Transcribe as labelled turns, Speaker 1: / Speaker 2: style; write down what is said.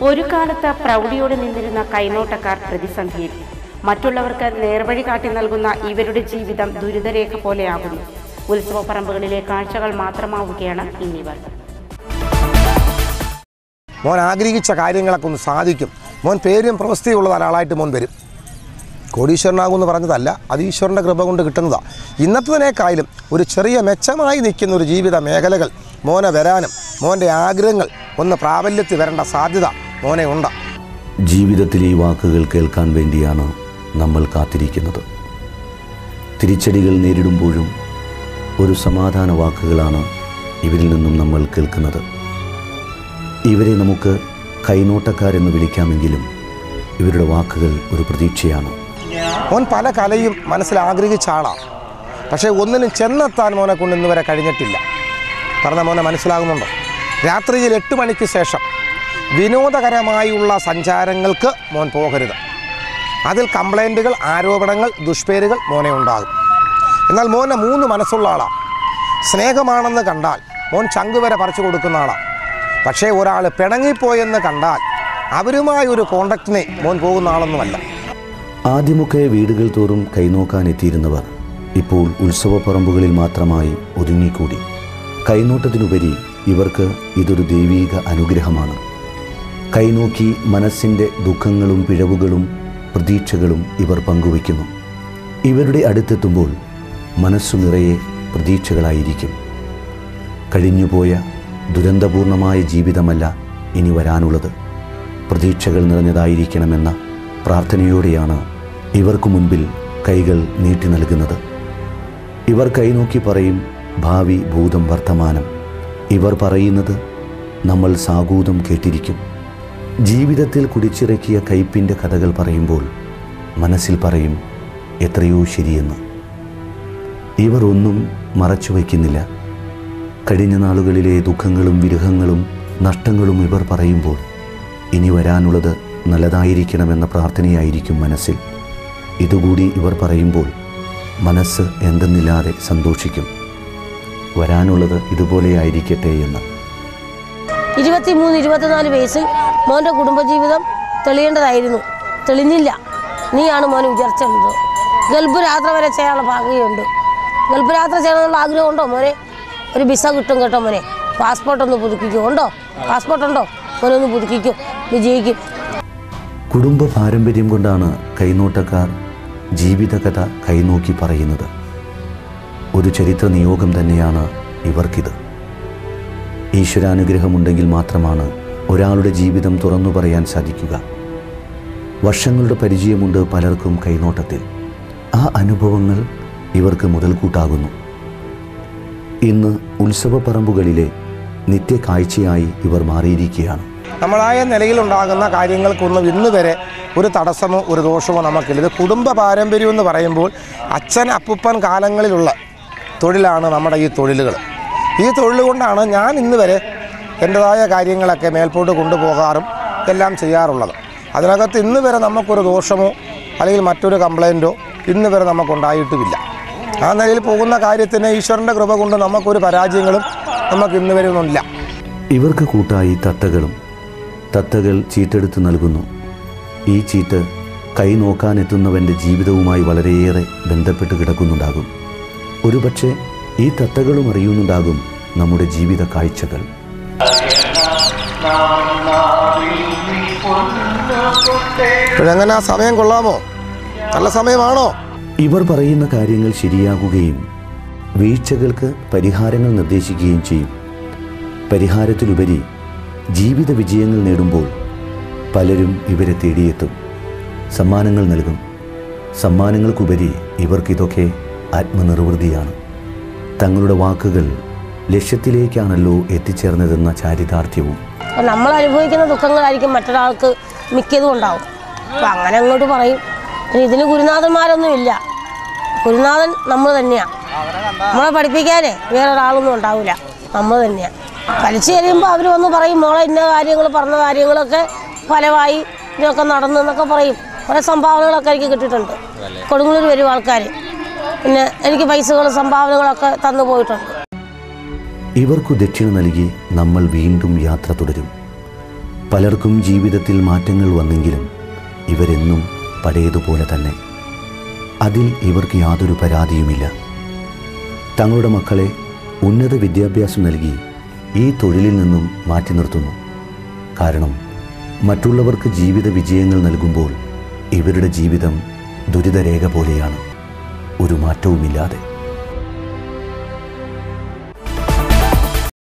Speaker 1: ഒരു കാലത്ത് പ്രൗഢിയോടെ നിന്നിരുന്ന കൈനോട്ടക്കാർ പ്രതിസന്ധിയിൽ. മറ്റുള്ളവർക്ക് നേർവഴി കാട്ടി നൽകുന്ന ഇവരുടെ ജീവിതം ദുരിതരേഖ പോലെയാകുന്നു. ഉത്സവപ്പറമ്പുകളിലെ കാഴ്ചകൾ മാത്രമാവുകയാണ് ഇന്നിവർ
Speaker 2: മോൻ ആഗ്രഹിച്ച കാര്യങ്ങളൊക്കെ ഒന്ന് സാധിക്കും. മോൻ പേരും പ്രവൃത്തിയുള്ള ഒരാളായിട്ട് മോൻ വരും. കോടീശ്വരനാകുമെന്ന് പറഞ്ഞതല്ല അത് ഈശ്വരന്റെ കൃപ കൊണ്ട് കിട്ടുന്നതാണ് ഇന്നത്തതിനേക്കാളും ഒരു ചെറിയ മെച്ചമായി നിൽക്കുന്ന ഒരു ജീവിത മേഖലകൾ മോനെ വരാനും മോന്റെ ആഗ്രഹങ്ങൾ ഒന്ന് പ്രാബല്യത്തിൽ വരേണ്ട സാധ്യത മോനെ ഉണ്ട്.
Speaker 3: ജീവിതത്തിലെ ഈ വാക്കുകൾ കേൾക്കാൻ വേണ്ടിയാണ് നമ്മൾ കാത്തിരിക്കുന്നത്. തിരിച്ചടികൾ നേരിടുമ്പോഴും ഒരു സമാധാന വാക്കുകളാണ് ഇവരിൽ നിന്നും നമ്മൾ കേൾക്കുന്നത്. ഇവരെ നമുക്ക് കൈനോട്ടക്കാരെന്ന് വിളിക്കാമെങ്കിലും ഇവരുടെ വാക്കുകൾ ഒരു പ്രതീക്ഷയാണ്.
Speaker 2: മോൻ പല കലയും മനസ്സിൽ ആഗ്രഹിച്ച ആളാണ് പക്ഷേ ഒന്നിനും ചെന്നെത്താൻ മോനെ കൊണ്ട് ഇന്ന് വരെ കഴിഞ്ഞിട്ടില്ല. പറഞ്ഞ മോനെ മനസ്സിലാകുന്നുണ്ടോ? രാത്രിയിൽ എട്ട് മണിക്ക് ശേഷം വിനോദകരമായുള്ള സഞ്ചാരങ്ങൾക്ക് മോൻ പോകരുത്. അതിൽ കംപ്ലൈന്റുകൾ ആരോപണങ്ങൾ ദുഷ്പേരുകൾ മോനെ ഉണ്ടാകും. എന്നാൽ മോനെ മൂന്ന് മനസ്സുള്ള ആളാണ് സ്നേഹമാണെന്ന് കണ്ടാൽ മോൻ ചങ്ക് വരെ പറിച്ചു കൊടുക്കുന്ന ആളാണ് പക്ഷേ ഒരാൾ പിണങ്ങിപ്പോയെന്ന് കണ്ടാൽ അവരുമായി ഒരു കോണ്ടാക്റ്റിനെ മോൻ പോകുന്ന ആളൊന്നുമല്ല.
Speaker 3: ആദ്യമൊക്കെ വീടുകൾ തോറും കൈനോക്കാൻ എത്തിയിരുന്നവർ ഇപ്പോൾ ഉത്സവപ്പറമ്പുകളിൽ മാത്രമായി ഒതുങ്ങിക്കൂടി. കൈനോട്ടത്തിനുപരി ഇവർക്ക് ഇതൊരു ദൈവീക അനുഗ്രഹമാണ്. കൈനോക്കി മനസ്സിന്റെ ദുഃഖങ്ങളും പിഴവുകളും പ്രതീക്ഷകളും ഇവർ പങ്കുവയ്ക്കുന്നു. ഇവരുടെ അടുത്തെത്തുമ്പോൾ മനസ്സു നിറയെ പ്രതീക്ഷകളായിരിക്കും. കഴിഞ്ഞുപോയ ദുരന്തപൂർണമായ ജീവിതമല്ല ഇനി വരാനുള്ളത്. പ്രതീക്ഷകൾ നിറഞ്ഞതായിരിക്കണമെന്ന പ്രാർത്ഥനയോടെയാണ് ഇവർക്ക് മുൻപിൽ കൈകൾ നീട്ടി നൽകുന്നത്. ഇവർ കൈനോക്കി പറയും ഭാവി ഭൂതം വർത്തമാനം. ഇവർ പറയുന്നത് നമ്മൾ സാഗൂതം കേട്ടിരിക്കും. ജീവിതത്തിൽ കുടിച്ചിറക്കിയ കയ്പിന്റെ കഥകൾ പറയുമ്പോൾ മനസ്സിൽ പറയും എത്രയോ ശരിയെന്ന്. ഇവർ ഒന്നും മറച്ചു വയ്ക്കുന്നില്ല. കഴിഞ്ഞ നാളുകളിലെ ദുഃഖങ്ങളും വിരഹങ്ങളും നഷ്ടങ്ങളും ഇവർ പറയുമ്പോൾ ഇനി വരാനുള്ളത് നല്ലതായിരിക്കണമെന്ന പ്രാർത്ഥനയായിരിക്കും മനസ്സിൽ. ഇതുകൂടി ഇവർ പറയുമ്പോൾ മനസ്സ് എന്തെന്നില്ലാതെ സന്തോഷിക്കും. വരാനുള്ളത് ഇതുപോലെ ഇതുപോലെയായിരിക്കട്ടെ എന്ന്.
Speaker 4: ഇരുപത്തിമൂന്ന് ഇരുപത്തിനാല് വയസ്സിൽ മോന്റെ കുടുംബജീവിതം തെളിയേണ്ടതായിരുന്നു. തെളിഞ്ഞില്ല. നീയാണ് മോന് വിചാരിച്ചത്. ഗൾഫ് യാത്ര വരെ ചെയ്യാനുള്ള ഭാഗ്യമുണ്ട്. ഗൾഫ് യാത്ര ചെയ്യണമെന്നുള്ള ആഗ്രഹമുണ്ടോ മോനെ? ഒരു വിസ കിട്ടും കേട്ടോ മോനെ. പാസ്പോർട്ട് ഒന്ന് പുതുക്കിക്കും. ഉണ്ടോ? പാസ്പോർട്ട് ഉണ്ടോ മോനെ ഒന്ന് പുതുക്കിക്കും. വിജയിക്കും
Speaker 3: കുടുംബ പാരമ്പര്യം കൊണ്ടാണ് കൈനോട്ടക്കാർ ജീവിതകഥ കൈനോക്കി പറയുന്നത്. ഒരു ചരിത്ര നിയോഗം തന്നെയാണ് ഇവർക്കിത്. ഈശ്വരാനുഗ്രഹമുണ്ടെങ്കിൽ മാത്രമാണ് ഒരാളുടെ ജീവിതം തുറന്നു പറയാൻ സാധിക്കുക. വർഷങ്ങളുടെ പരിചയമുണ്ട് പലർക്കും കൈനോട്ടത്തിൽ. ആ അനുഭവങ്ങൾ ഇവർക്ക് മുതൽക്കൂട്ടാകുന്നു. ഇന്ന് ഉത്സവപ്പറമ്പുകളിലെ നിത്യ കാഴ്ചയായി ഇവർ മാറിയിരിക്കുകയാണ്.
Speaker 2: നമ്മളായ നിലയിലുണ്ടാകുന്ന കാര്യങ്ങൾക്കൊന്നും ഇന്ന് വരെ ഒരു തടസ്സമോ ഒരു ദോഷമോ നമുക്കില്ല. ഇത് കുടുംബ പാരമ്പര്യം എന്ന് പറയുമ്പോൾ അച്ഛൻ അപ്പൂപ്പൻ കാലങ്ങളിലുള്ള തൊഴിലാണ് നമ്മുടെ ഈ തൊഴിലുകൾ. ഈ തൊഴിൽ കൊണ്ടാണ് ഞാൻ ഇന്ന് വരെ എന്റെതായ കാര്യങ്ങളൊക്കെ മേൽപോട്ട് കൊണ്ടുപോകാറും എല്ലാം ചെയ്യാറുള്ളത്. അതിനകത്ത് ഇന്ന് വരെ നമുക്കൊരു ദോഷമോ അല്ലെങ്കിൽ മറ്റൊരു കംപ്ലൈന്റോ ഇന്ന് വരെ നമുക്കുണ്ടായിട്ടുമില്ല. ആ നിലയിൽ പോകുന്ന കാര്യത്തിന് ഈശ്വരന്റെ കൃപ കൊണ്ട് നമുക്കൊരു പരാജയങ്ങളും നമുക്ക് ഇന്ന് വരെ ഒന്നുമില്ല.
Speaker 3: ഇവർക്ക് കൂട്ടായി തത്തകളും. തത്തകൾ ചീട്ടെടുത്ത് നൽകുന്നു. ഈ ചീട്ട് കൈ നോക്കാനെത്തുന്നവന്റെ ജീവിതവുമായി വളരെയേറെ ബന്ധപ്പെട്ട് കിടക്കുന്നുണ്ടാകും. ഒരുപക്ഷെ ഈ തത്തകളും അറിയുന്നുണ്ടാകും നമ്മുടെ ജീവിത കാഴ്ചകൾ.
Speaker 2: അങ്ങനെ ആ സമയം കൊള്ളാമോ? നല്ല സമയമാണോ?
Speaker 3: ഇവർ പറയുന്ന കാര്യങ്ങൾ ശരിയാകുകയും വീഴ്ചകൾക്ക് പരിഹാരങ്ങൾ നിർദ്ദേശിക്കുകയും ചെയ്യും. പരിഹാരത്തിലുപരി ജീവിത വിജയങ്ങൾ നേടുമ്പോൾ പലരും ഇവരെ തേടിയെത്തും. സമ്മാനങ്ങൾ നൽകും. സമ്മാനങ്ങൾക്കുപരി ഇവർക്കിതൊക്കെ ആത്മനിർവൃതിയാണ്. തങ്ങളുടെ വാക്കുകൾ ലക്ഷ്യത്തിലേക്കാണല്ലോ എത്തിച്ചേർന്നതെന്ന ചാരിതാർത്ഥ്യവും.
Speaker 4: നമ്മൾ അനുഭവിക്കുന്ന ദുഃഖങ്ങളായിരിക്കും മറ്റൊരാൾക്ക് മിക്കതും ഉണ്ടാവും. അപ്പം അങ്ങനെ അങ്ങോട്ട് പറയും. ഇതിന് ഗുരുനാഥന്മാരൊന്നും ഇല്ല ഗുരുനാഥൻ നമ്മൾ തന്നെയാണ് നമ്മളെ പഠിപ്പിക്കാനേ വേറെ ഒരാളൊന്നും ഉണ്ടാവില്ല. നമ്മൾ തന്നെയാണ് കളിച്ചു കഴിയുമ്പോൾ അവർ വന്ന് പറയും മോളെ ഇന്ന കാര്യങ്ങൾ പറഞ്ഞ കാര്യങ്ങളൊക്കെ ഫലമായി ഇതിനൊക്കെ നടന്നു എന്നൊക്കെ പറയും. കുറേ സംഭാവനകളൊക്കെ എനിക്ക് കിട്ടിയിട്ടുണ്ട്. കൊടുങ്ങല്ലൂർ വരും ആൾക്കാർ പിന്നെ എനിക്ക് പൈസകളും സംഭാവനകളൊക്കെ തന്നു പോയിട്ടുണ്ട്.
Speaker 3: ഇവർക്കു ദക്ഷിണ നൽകി നമ്മൾ വീണ്ടും യാത്ര തുടരും. പലർക്കും ജീവിതത്തിൽ മാറ്റങ്ങൾ വന്നെങ്കിലും ഇവരെന്നും പഴയതുപോലെ തന്നെ. അതിൽ ഇവർക്ക് യാതൊരു പരാതിയുമില്ല. തങ്ങളുടെ മക്കളെ ഉന്നത വിദ്യാഭ്യാസം നൽകി ഈ തൊഴിലിൽ നിന്നും മാറ്റി നിർത്തുന്നു. കാരണം മറ്റുള്ളവർക്ക് ജീവിത വിജയങ്ങൾ നൽകുമ്പോൾ ഇവരുടെ ജീവിതം ദുരിതരേഖ പോലെയാണ്. ഒരു മാറ്റവുമില്ലാതെ